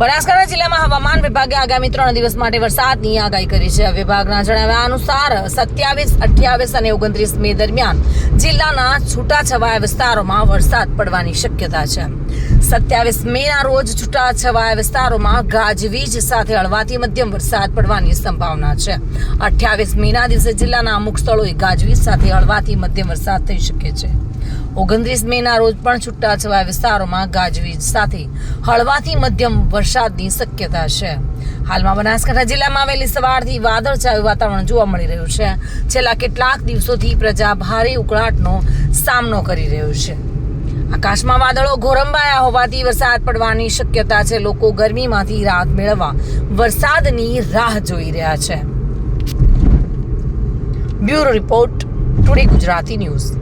બનાસકાંઠા જિલ્લામાં હવામાન વિભાગે આગામી ત્રણ દિવસ માટે વરસાદની આગાહી કરી છે. વિભાગના જણાવ્યા અનુસાર સત્યાવીસ, અઠ્યાવીસ અને ઓગણત્રીસ મે દરમિયાન જિલ્લાના છૂટાછવાયા વિસ્તારોમાં વરસાદ પડવાની શક્યતા છે. સત્યાવીસ મે ના રોજ છૂટાછવાયા વિસ્તારોમાં ગાજવીજ સાથે હળવાથી મધ્યમ વરસાદ પડવાની સંભાવના છે. અઠ્યાવીસ મે ના દિવસે જિલ્લાના અમુક સ્થળોએ ગાજવીજ સાથે હળવાથી મધ્યમ વરસાદ થઈ શકે છે. ઓગણત્રીસ મે ના રોજ પણ છૂટાછવાયા વિસ્તારોમાં ગાજવીજ સાથે હળવાથી મધ્યમ વરસાદની શક્યતા છે. હાલમાં બનાસકાંઠા જિલ્લામાં આવેલી સવારથી વાદળછાયું વાતાવરણ જોવા મળી રહ્યું છે. છેલ્લા કેટલાક દિવસોથી પ્રજા ભારે ઉકળાટનો સામનો કરી રહ્યું છે. આકાશમાં વાદળો ઘોરંભાયા હોવાથી વરસાદ પડવાની શક્યતા છે. લોકો ગરમીમાંથી રાહત મેળવવા વરસાદની રાહ જોઈ રહ્યા છે. Bureau report, today Gujarati news.